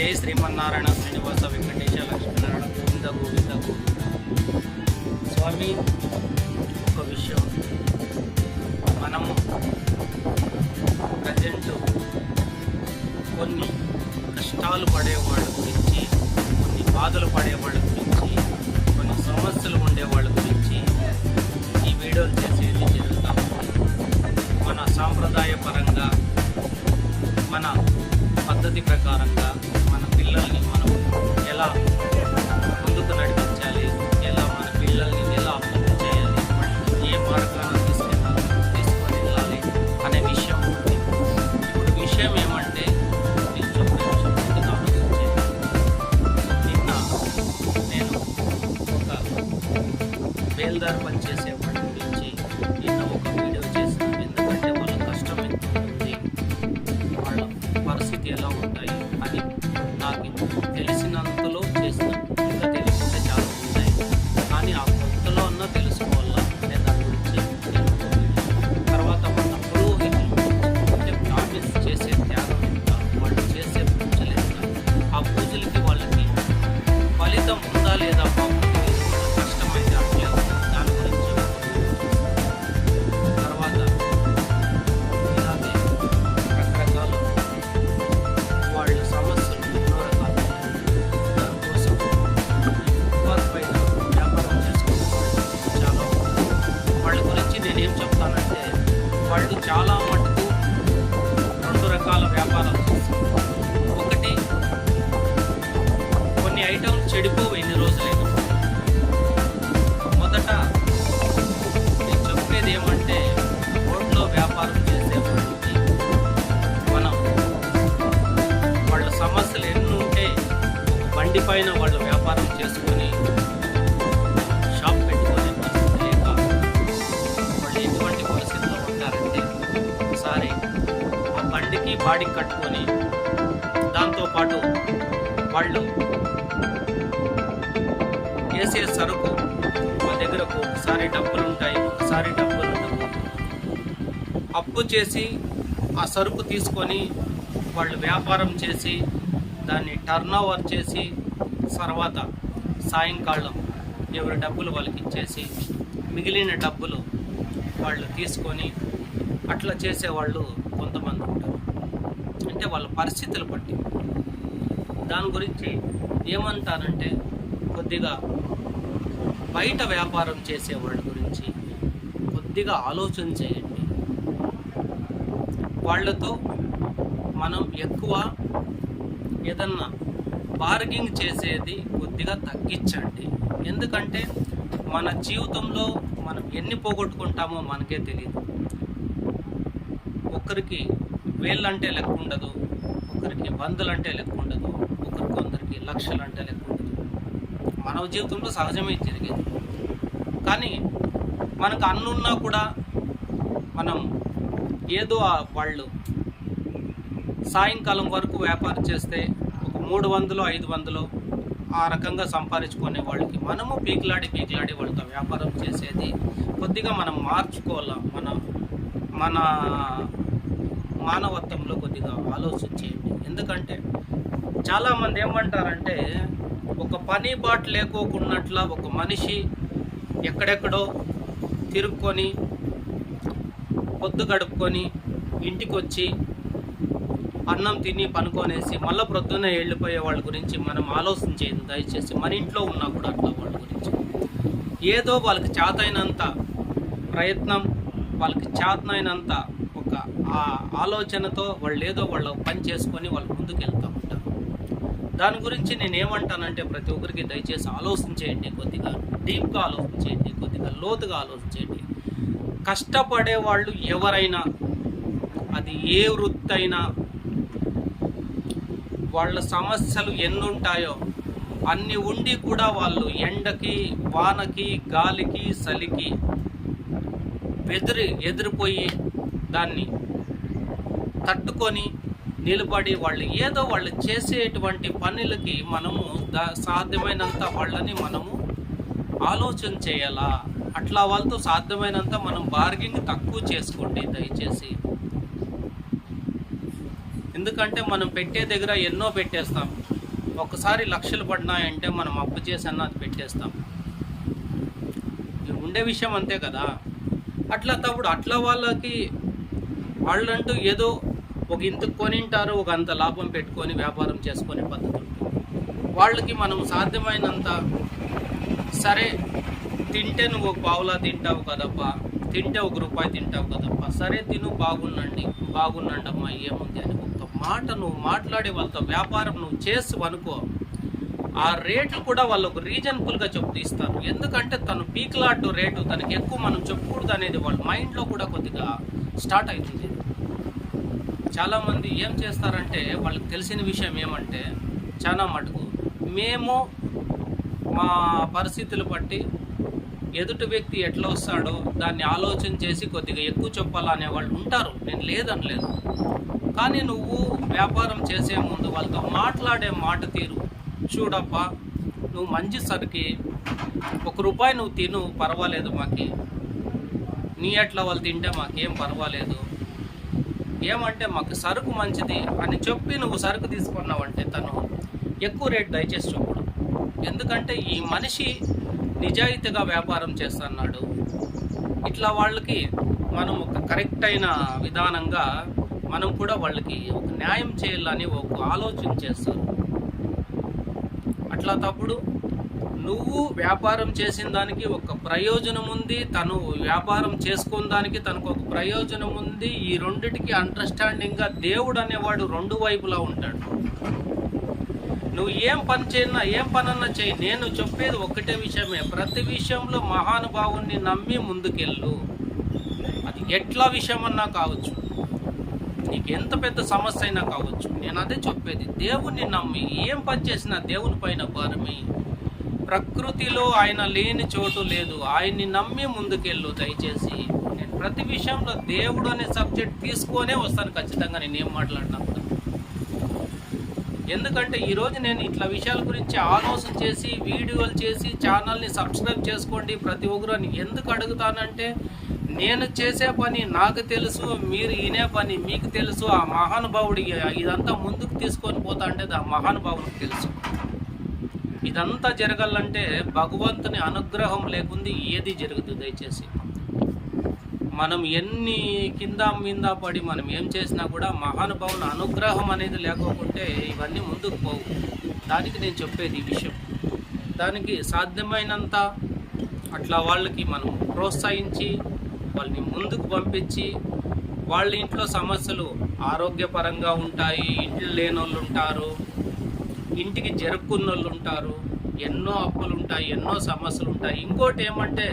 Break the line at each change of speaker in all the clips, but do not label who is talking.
జై శ్రీమన్నారాయణ శ్రీనివాస వెంకటేశ లక్ష్మీనారాయణ గోవింద గోవింద గోవింద స్వామి ఒక విషయం. మనము ప్రజెంట్ కొన్ని కష్టాలు పడేవాళ్ళ గురించి కొన్ని బాధలు పడేవాళ్ళ గురించి కొన్ని సమస్యలు ఉండేవాళ్ళ గురించి ఈ వీడియోలు చేసేది జరుగుతాం. మన సాంప్రదాయ పరంగా మన పద్ధతి ప్రకారంగా మన వాళ్ళు. వేసే సరుకు మా దగ్గర ఒకసారి డబ్బులు ఉంటాయి ఒకసారి డబ్బులు అప్పు చేసి ఆ సరుకు తీసుకొని వాళ్ళు వ్యాపారం చేసి దాన్ని టర్న్ ఓవర్ చేసి తర్వాత సాయంకాలం ఎవరి డబ్బులు వాళ్ళకి ఇచ్చేసి మిగిలిన డబ్బులు వాళ్ళు తీసుకొని అట్లా చేసేవాళ్ళు కొంతమంది ఉంటారు. అంటే వాళ్ళ పరిస్థితులు బట్టి. దాని గురించి ఏమంటారంటే కొద్దిగా బయట వ్యాపారం చేసే వాళ్ళ గురించి కొద్దిగా ఆలోచన చేయండి. వాళ్ళతో మనం ఎక్కువ ఏదన్నా బార్గింగ్ చేసేది కొద్దిగా తగ్గించండి. ఎందుకంటే మన జీవితంలో మనం ఎన్ని పోగొట్టుకుంటామో మనకే తెలియదు ఒకరికి వేళ్ళంటే లెక్క ఉండదు ఒకరికి వందలంటే లెక్క ఉండదు ఒకరికి కొందరికి లక్షలు అంటే లెక్క ఉండదు మానవ జీవితంలో సహజమే జరిగేది. కానీ మనకు అన్నున్నా కూడా మనం ఏదో వాళ్ళు సాయంకాలం వరకు వ్యాపారం చేస్తే ఒక మూడు వందలు ఐదు వందలు ఆ రకంగా సంపాదించుకునే వాళ్ళకి మనము పీకిలాడి పీకిలాడి వాళ్ళతో వ్యాపారం చేసేది కొద్దిగా మనం మార్చుకోవాలా? మన మన మానవత్వంలో కొద్దిగా ఆలోచించేయండి. ఎందుకంటే చాలామంది ఏమంటారంటే ఒక పని బాట లేకోకున్నట్ల ఒక మనిషి ఎక్కడెక్కడో తిరుక్కొని పొద్దు గడుపుకొని ఇంటికి వచ్చి అన్నం తిని పనుకొనేసి మళ్ళీ ప్రొద్దున్నే వెళ్ళిపోయే వాళ్ళ గురించి మనం ఆలోచన చేయండి దయచేసి మన ఇంట్లో ఉన్నా కూడా అట్లా వాళ్ళ గురించి. ఏదో వాళ్ళకి చేతైనంత ప్రయత్నం వాళ్ళకి చేతనైనంత ఒక ఆ ఆలోచనతో వాళ్ళు ఏదో వాళ్ళు పని చేసుకొని వాళ్ళు ముందుకు వెళ్తూ ఉంటారు. దాని గురించి నేను ఏమంటానంటే ప్రతి ఒక్కరికి దయచేసి ఆలోచన చేయండి కొద్దిగా డీప్గా ఆలోచన చేయండి కొద్దిగా లోతుగా ఆలోచించండి కష్టపడే వాళ్ళు ఎవరైనా అది ఏ వృత్తి అయినా వాళ్ళ సమస్యలు ఎన్ని ఉంటాయో అన్ని ఉండి కూడా వాళ్ళు ఎండకి వానకి గాలికి చలికి ఎదురు ఎదిరిపోయి దాన్ని తట్టుకొని నిలబడి వాళ్ళు ఏదో వాళ్ళు చేసేటువంటి పనులకి మనము దా సాధ్యమైనంత వాళ్ళని మనము ఆలోచన చేయాలా? అట్లా వాళ్ళతో సాధ్యమైనంత మనం బార్గింగ్ తక్కువ చేసుకోండి దయచేసి. ఎందుకంటే మనం పెట్టే దగ్గర ఎన్నో పెట్టేస్తాం. ఒకసారి లక్షలు పడినాయంటే మనం అప్పు చేసి అది పెట్టేస్తాం. ఉండే విషయం అంతే కదా. అట్లా తప్పుడు అట్లా వాళ్ళకి వాళ్ళంటూ ఏదో ఒక ఇంతకు కొనింటారు ఒక అంత లాభం పెట్టుకొని వ్యాపారం చేసుకునే పద్ధతి వాళ్ళకి మనం సాధ్యమైనంత సరే తింటే నువ్వు ఒక పావులా తింటావు కదప్పా తింటే ఒక రూపాయి తింటావు కదప్పా సరే తిను బాగుండండి బాగుండండి అమ్మా ఏముంది అని ఒక మాట నువ్వు మాట్లాడే వాళ్ళతో వ్యాపారం నువ్వు చేసి అనుకో ఆ రేట్లు కూడా వాళ్ళు ఒక రీజనబుల్గా చెప్తూ ఇస్తారు. ఎందుకంటే తను పీక్లాట్ రేటు తనకి ఎక్కువ మనం చెప్పకూడదు అనేది వాళ్ళ మైండ్లో కూడా కొద్దిగా స్టార్ట్ అవుతుంది. చాలామంది ఏం చేస్తారంటే వాళ్ళకి తెలిసిన విషయం ఏమంటే చాలా మటుకు మేము మా పరిస్థితులు బట్టి ఎదుటి వ్యక్తి ఎట్లా వస్తాడో దాన్ని ఆలోచన చేసి కొద్దిగా ఎక్కువ చెప్పాలనే వాళ్ళు ఉంటారు. నేను లేదనలేదు. కానీ నువ్వు వ్యాపారం చేసే ముందు వాళ్ళతో మాట్లాడే మాట తీరు. చూడప్పా నువ్వు మంచి సరికి ఒక రూపాయి నువ్వు తిను పర్వాలేదు మాకి. నీ ఎట్లా వాళ్ళు తింటే మాకేం పర్వాలేదు. ఏమంటే మాకు సరుకు మంచిది అని చెప్పి నువ్వు సరుకు తీసుకున్నావంటే తను ఎక్కువ రేట్ దయచేసి చెప్పడం ఎందుకంటే ఈ మనిషి నిజాయితీగా వ్యాపారం చేస్తున్నాడు. ఇట్లా వాళ్ళకి మనం ఒక కరెక్ట్ అయిన విధానంగా మనం కూడా వాళ్ళకి ఒక న్యాయం చేయాలని ఒక ఆలోచన చేస్తారు. అట్లా తప్పుడు నువ్వు వ్యాపారం చేసిన దానికి ఒక ప్రయోజనం ఉంది తను వ్యాపారం చేసుకున్న దానికి తనకు ఒక ప్రయోజనం ఉంది. ఈ రెండిటికి అండర్స్టాండింగ్గా దేవుడు అనేవాడు రెండు వైపులా ఉంటాడు. నువ్వు ఏం పని చేయనా ఏం పనన్నా చేయి. నేను చెప్పేది ఒకటే విషయమే. ప్రతి విషయంలో మహానుభావుణ్ణి నమ్మి ముందుకెళ్ళు. అది ఎట్లా విషయమన్నా కావచ్చు. నీకు ఎంత పెద్ద సమస్య అయినా కావచ్చు. నేను అదే చెప్పేది. దేవుణ్ణి నమ్మి ఏం పని చేసినా దేవుని పైన భారమే. ప్రకృతిలో ఆయన లేని చోటు లేదు. ఆయన్ని నమ్మి ముందుకెళ్ళు దయచేసి. నేను ప్రతి విషయంలో దేవుడు అనే సబ్జెక్ట్ తీసుకొనే వస్తాను ఖచ్చితంగా నేను ఏం మాట్లాడినా ఎందుకంటే ఈరోజు నేను ఇట్లా విషయాల గురించి ఆలోచన చేసి వీడియోలు చేసి ఛానల్ని సబ్స్క్రైబ్ చేసుకోండి ప్రతి ఒక్కరు అని ఎందుకు అడుగుతానంటే నేను చేసే పని నాకు తెలుసు మీరు వినే పని మీకు తెలుసు. ఆ మహానుభావుడి ఇదంతా ముందుకు తీసుకొని పోతా అంటే ఆ మహానుభావుడికి తెలుసు. ఇదంతా జరగాలంటే భగవంతుని అనుగ్రహం లేకుంది ఏది జరుగుతుంది దయచేసి. మనం ఎన్ని కింద మీద పడి మనం ఏం చేసినా కూడా మహానుభావుల అనుగ్రహం అనేది లేకోకుంటే ఇవన్నీ ముందుకు పోవు. దానికి నేను చెప్పేది ఈ విషయం. దానికి సాధ్యమైనంత అట్లా వాళ్ళకి మనం ప్రోత్సహించి వాళ్ళని ముందుకు పంపించి వాళ్ళ ఇంట్లో సమస్యలు ఆరోగ్యపరంగా ఉంటాయి ఇంట్లో లేని వాళ్ళు ఉంటారు ఇంటికి జరుపుకున్న వాళ్ళు ఉంటారు ఎన్నో అప్పులు ఉంటాయి ఎన్నో సమస్యలు ఉంటాయి ఇంకోటి ఏమంటే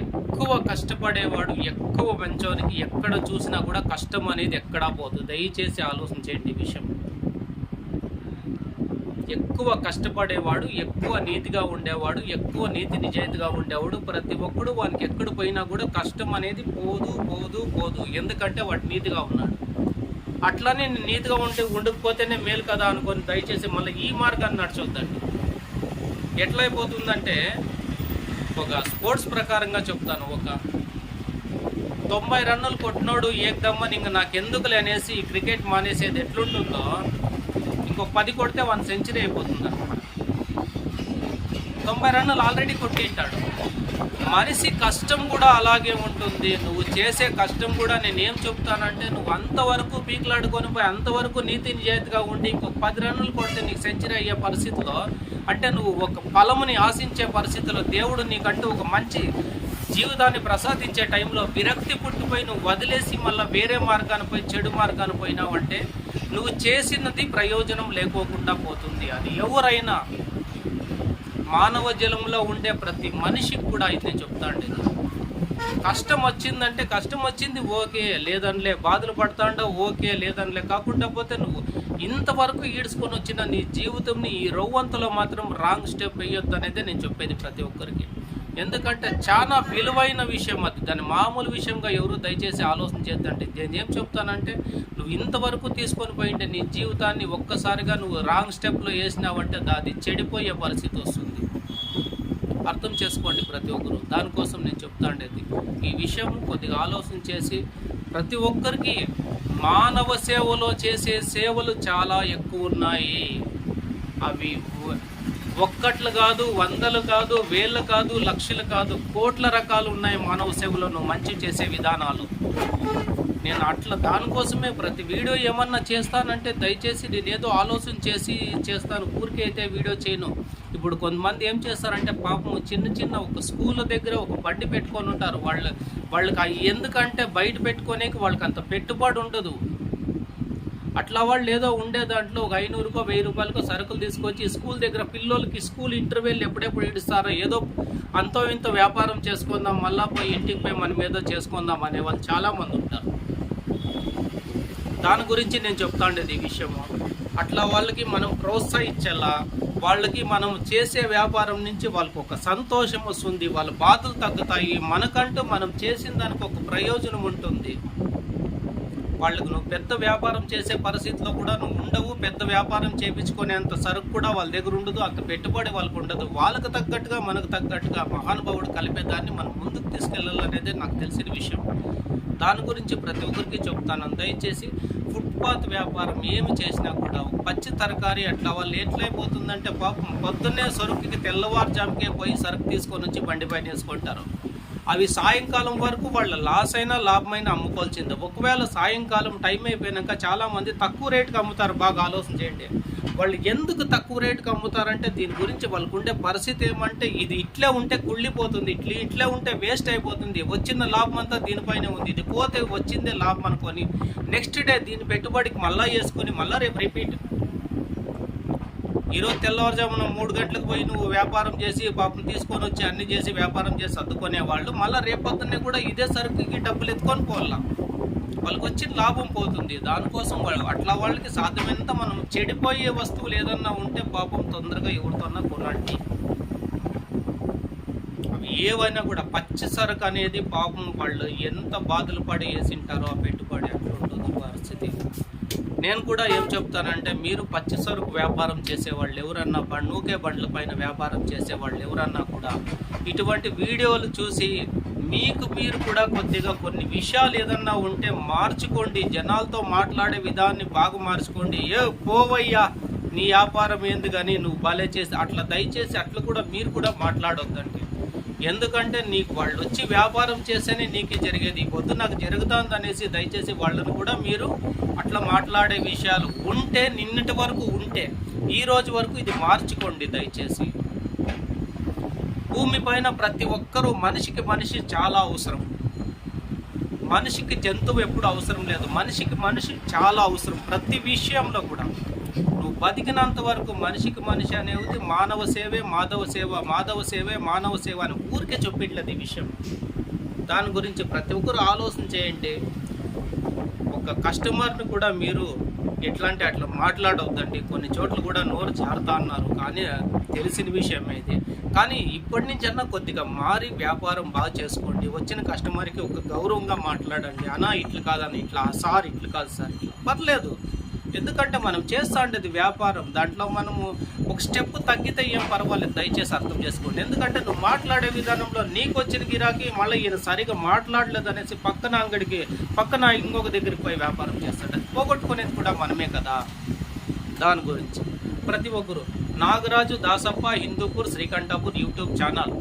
ఎక్కువ కష్టపడేవాడు ఎక్కువ పెంచోనికి ఎక్కడ చూసినా కూడా కష్టం అనేది ఎక్కడా పోదు. దయచేసి ఆలోచించేయండి ఈ విషయం. ఎక్కువ కష్టపడేవాడు ఎక్కువ నీతిగా ఉండేవాడు ఎక్కువ నీతి నిజాయితీగా ఉండేవాడు ప్రతి ఒక్కడు వానికి ఎక్కడ పోయినా కూడా కష్టం అనేది పోదు పోదు పోదు. ఎందుకంటే వాడు నీతిగా ఉన్నాడు. అట్లానే నేను నీతిగా ఉంటే ఉండకపోతేనే మేలు కదా అనుకొని దయచేసి మళ్ళీ ఈ మార్గాన్ని నడిచొద్దండి. ఎట్లయిపోతుందంటే ఒక స్పోర్ట్స్ ప్రకారంగా చెప్తాను. ఒక తొంభై రన్నులు కొట్టినోడు ఏకదమ్మని ఇంక నాకెందుకులే అనేసి ఈ క్రికెట్ మానేసేది ఎట్లుంటుందో ఇంకో పది కొడితే వన్ సెంచరీ అయిపోతుంది అనమాట తొంభై రన్నులు ఆల్రెడీ కొట్టింటాడు మనిషి కష్టం కూడా అలాగే ఉంటుంది. నువ్వు చేసే కష్టం కూడా నేను ఏం చెప్తానంటే నువ్వు అంతవరకు పీకులాడుకొని పోయి అంతవరకు నీతి నిజాయితీగా ఉండి ఇంకొక పది రన్నులు కొడితే నీకు సెంచరీ అయ్యే పరిస్థితిలో అంటే నువ్వు ఒక ఫలముని ఆశించే పరిస్థితిలో దేవుడు నీకంటూ ఒక మంచి జీవితాన్ని ప్రసాదించే టైంలో విరక్తి పుట్టిపోయి నువ్వు వదిలేసి మళ్ళీ వేరే మార్గాన్ని పోయి చెడు మార్గాన్ని పోయినావంటే నువ్వు చేసినది ప్రయోజనం లేకోకుండా పోతుంది. అది ఎవరైనా మానవ జలంలో ఉండే ప్రతి మనిషికి కూడా అయితే చెప్తాండి కష్టం వచ్చిందంటే కష్టం వచ్చింది ఓకే. లేదనిలే బాధలు పడతాండో ఓకే. లేదనిలే కాకుండా పోతే నువ్వు ఇంతవరకు ఈడ్చుకొని వచ్చిన నీ జీవితంని ఈ రవ్వంతలో మాత్రం రాంగ్ స్టెప్ వేయొద్దు అనేది నేను చెప్పేది ప్రతి ఒక్కరికి. ఎందుకంటే చాలా విలువైన విషయం అది. దాని మామూలు విషయంగా ఎవరు దయచేసి ఆలోచన చేద్దంటే నేను ఏం చెప్తానంటే నువ్వు ఇంతవరకు తీసుకొని పోయింటే నీ జీవితాన్ని ఒక్కసారిగా నువ్వు రాంగ్ స్టెప్లో వేసినావంటే అది చెడిపోయే పరిస్థితి వస్తుంది. అర్థం చేసుకోండి ప్రతి ఒక్కరు. దానికోసం నేను చెప్తాండేది. ఈ విషయం కొద్దిగా ఆలోచన చేసి ప్రతి ఒక్కరికి మానవ సేవలో చేసే సేవలు చాలా ఎక్కువ ఉన్నాయి. అవి ఒక్కట్లు కాదు వందలు కాదు వేళ్ళు కాదు లక్షలు కాదు కోట్ల రకాలు ఉన్నాయి మానవ సేవలను మంచి చేసే విధానాలు. నేను అట్లా దానికోసమే ప్రతి వీడియో ఏమన్నా చేస్తానంటే దయచేసి నేను ఏదో ఆలోచన చేసి చేస్తాను. ఊరికే అయితే వీడియో చేయను. ఇప్పుడు కొంతమంది ఏం చేస్తారంటే పాపం చిన్న చిన్న ఒక స్కూల్ దగ్గర ఒక బండి పెట్టుకొని ఉంటారు. వాళ్ళు వాళ్ళకి ఎందుకంటే బయట పెట్టుకోనేకి వాళ్ళకి అంత పెట్టుబడి ఉండదు. అట్లా వాళ్ళు ఏదో ఉండే దాంట్లో ఒక ఐనూరుకో వెయ్యి రూపాయలకో సరుకులు తీసుకొచ్చి స్కూల్ దగ్గర పిల్లలకి స్కూల్ ఇంటర్వెల్ ఎప్పుడెప్పుడు ఇస్తారో ఏదో అంతో ఇంత వ్యాపారం చేసుకుందాం మళ్ళా పోయి ఇంటికి పోయి మనం ఏదో చేసుకుందాం అనే వాళ్ళు చాలామంది ఉంటారు. దాని గురించి నేను చెప్తా ఉండేది ఈ విషయము. అట్లా వాళ్ళకి మనం ప్రోత్సహించేలా వాళ్ళకి మనం చేసే వ్యాపారం నుంచి వాళ్ళకి ఒక సంతోషం వస్తుంది వాళ్ళ బాధలు తగ్గుతాయి. మనకంటూ మనం చేసిన దానికి ఒక ప్రయోజనం ఉంటుంది. వాళ్ళకు నువ్వు పెద్ద వ్యాపారం చేసే పరిస్థితిలో కూడా నువ్వు ఉండవు. పెద్ద వ్యాపారం చేయించుకునేంత సరుకు కూడా వాళ్ళ దగ్గర ఉండదు. అంత పెట్టుబడి వాళ్ళకు ఉండదు. వాళ్ళకు తగ్గట్టుగా మనకు తగ్గట్టుగా మహానుభావుడు కలిపేదాన్ని మనం ముందుకు తీసుకెళ్ళాలనేది నాకు తెలిసిన విషయం. దాని గురించి ప్రతి ఒక్కరికి చెప్తాను. దయచేసి ఫుట్పాత్ వ్యాపారం ఏమి చేసినా కూడా పచ్చి తరకారీ అట్లా వాళ్ళు ఎట్లయిపోతుందంటే పాపం పొద్దున్నే సరుకుకి తెల్లవారుజాముకే పోయి సరుకు తీసుకొని వచ్చి బండి పైన వేసుకుంటారు. అవి సాయంకాలం వరకు వాళ్ళ లాస్ అయినా లాభమైనా అమ్ముకోవాల్సిందే ఒకవేళ సాయంకాలం టైం అయిపోయినాక చాలామంది తక్కువ రేటుకి అమ్ముతారు. బాగా ఆలోచన చేయండి. వాళ్ళు ఎందుకు తక్కువ రేటుకి అమ్ముతారంటే దీని గురించి వాళ్ళకు ఉండే పరిస్థితి ఏమంటే ఇది ఇట్లే ఉంటే కుళ్ళిపోతుంది ఇట్లే ఇట్లే ఉంటే వేస్ట్ అయిపోతుంది. వచ్చిన లాభం అంతా దీనిపైనే ఉంది. ఇది పోతే వచ్చిందే లాభం అనుకొని నెక్స్ట్ డే దీని పెట్టుబడికి మళ్ళా వేసుకొని మళ్ళా రేపు రిపీట్ ఈరోజు తెల్లవారుజామున మూడు గంటలకు పోయి నువ్వు వ్యాపారం చేసి పాపం తీసుకొని వచ్చి అన్ని చేసి వ్యాపారం చేసి అద్దుకునే వాళ్ళు మళ్ళీ రేపొద్దున్నే కూడా ఇదే సరుకుకి డబ్బులు ఎత్తుకొని పోవాలా? వాళ్ళకి వచ్చిన లాభం పోతుంది. దానికోసం వాళ్ళు అట్లా వాళ్ళకి సాధ్యమైనంత మనం చెడిపోయే వస్తువులు ఏదన్నా ఉంటే పాపం తొందరగా ఎవరితోన్నా కొనండి అవి ఏవైనా కూడా పచ్చి సరుకు అనేది పాపం వాళ్ళు ఎంత బాధలు పడి వేసింటారో ఆ పెట్టుబడి అట్లా ఉంటుంది పరిస్థితి. నేను కూడా ఏం చెప్తానంటే మీరు పచ్చి సరుకు వ్యాపారం చేసేవాళ్ళు ఎవరన్నా బండ్ నూకే బండ్ల పైన వ్యాపారం చేసేవాళ్ళు ఎవరన్నా కూడా ఇటువంటి వీడియోలు చూసి మీకు మీరు కూడా కొద్దిగా కొన్ని విషయాలు ఏదన్నా ఉంటే మార్చుకోండి. జనాలతో మాట్లాడే విధాన్ని బాగా మార్చుకోండి. ఏ పోవయ్యా నీ వ్యాపారం ఏంది కానీ నువ్వు భలే చేసి అట్లా దయచేసి అట్లా కూడా మీరు కూడా మాట్లాడొద్దండి. ఎందుకంటే నీకు వాళ్ళు వచ్చి వ్యాపారం చేస్తేనే నీకే జరిగేది. ఈ పొద్దు నాకు జరుగుతుంది అనేసి దయచేసి వాళ్ళని కూడా మీరు అట్లా మాట్లాడే విషయాలు ఉంటే నిన్నటి వరకు ఉంటే ఈ రోజు వరకు ఇది మార్చుకోండి దయచేసి. భూమి పైన ప్రతి ఒక్కరూ మనిషికి మనిషి చాలా అవసరం. మనిషికి జంతువు ఎప్పుడు అవసరం లేదు. మనిషికి మనిషి చాలా అవసరం ప్రతి విషయంలో కూడా. నువ్వు బతికినంత వరకు మనిషికి మనిషి అనేది మానవ సేవే మాధవ సేవ మాధవ సేవే మానవ సేవ అని ఊరికే చెప్పిట్లేదు ఈ విషయం. దాని గురించి ప్రతి ఒక్కరు ఆలోచన చేయండి. ఒక కస్టమర్ని కూడా మీరు ఎట్లా అంటే అట్లా మాట్లాడవద్దండి కొన్ని చోట్ల కూడా నోరు జారుతా అన్నారు. కానీ తెలిసిన విషయం అయితే కానీ ఇప్పటి నుంచి అన్నా కొద్దిగా మారి వ్యాపారం బాగా చేసుకోండి. వచ్చిన కస్టమర్కి ఒక గౌరవంగా మాట్లాడండి. అనా ఇట్లు కాదని ఇట్లా సార్ ఇట్లు కాదు సార్ ఇట్లా. పర్లేదు. ఎందుకంటే మనం చేస్తా ఉండేది వ్యాపారం. దాంట్లో మనము ఒక స్టెప్ తగ్గితే ఏం పర్వాలేదు. దయచేసి అర్థం చేసుకోండి. ఎందుకంటే నువ్వు మాట్లాడే విధానంలో నీకు వచ్చిన గిరాకీ మళ్ళీ ఈయన సరిగా మాట్లాడలేదు అనేసి పక్కన అంగడికి పక్కన ఇంకొక దగ్గరికి పోయి వ్యాపారం చేస్తాడు. అది పోగొట్టుకునేది కూడా మనమే కదా. దాని గురించి ప్రతి ఒక్కరు Nagaraju Dasappa Hindupur Srikanthapur YouTube channel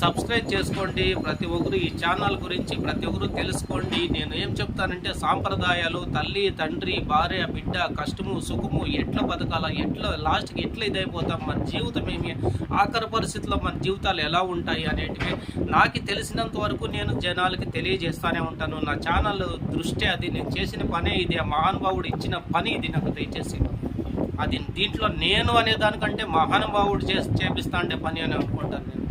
subscribe చేసుకోండి. ప్రతి ఒక్కరు ఈ ఛానల్ గురించి ప్రతి ఒక్కరు తెలుసుకోండి. నేను ఏం చెప్తానంటే సాంప్రదాయాలు తల్లి తండ్రి భార్య బిడ్డ కష్టము సుఖము ఎట్లా బతకాల ఎట్లా లాస్ట్కి ఎట్లా ఇదైపోతాం మన జీవితం ఏమి ఆఖరి పరిస్థితుల్లో మన జీవితాలు ఎలా ఉంటాయి అనేటివి నాకు తెలిసినంత వరకు నేను జనాలకి తెలియజేస్తానే ఉంటాను. నా ఛానల్ దృష్టి అది నేను చేసిన పనే ఇది ఆ మహానుభావుడు ఇచ్చిన పని ఇది నాకు దయచేసి. అది దీంట్లో నేను అనే దానికంటే మహానుభావుడు చేసి చేపిస్తా అంటే పని అని అనుకుంటాను నేను.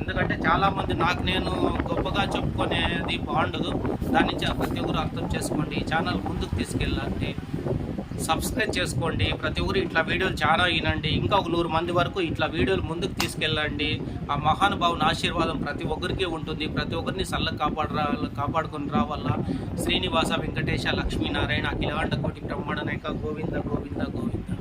ఎందుకంటే చాలామంది నాకు నేను గొప్పగా చెప్పుకునేది బాగుండదు దాని నుంచి ప్రతి ఒక్కరు అర్థం చేసుకోండి. ఈ ఛానల్ ముందుకు తీసుకెళ్ళండి. సబ్స్క్రైబ్ చేసుకోండి. ప్రతి ఒక్కరు ఇట్లా వీడియోలు చాలా వినండి. ఇంకా ఒక నూరు మంది వరకు ఇట్లా వీడియోలు ముందుకు తీసుకెళ్ళండి. ఆ మహానుభావుని ఆశీర్వాదం ప్రతి ఒక్కరికి ఉంటుంది. ప్రతి ఒక్కరిని చల్లగా కాపాడరా కాపాడుకొని రావాల? శ్రీనివాస వెంకటేశ లక్ష్మీనారాయణ అఖిలాండ కోటి బ్రహ్మాండ నాయక గోవింద గోవింద గోవింద.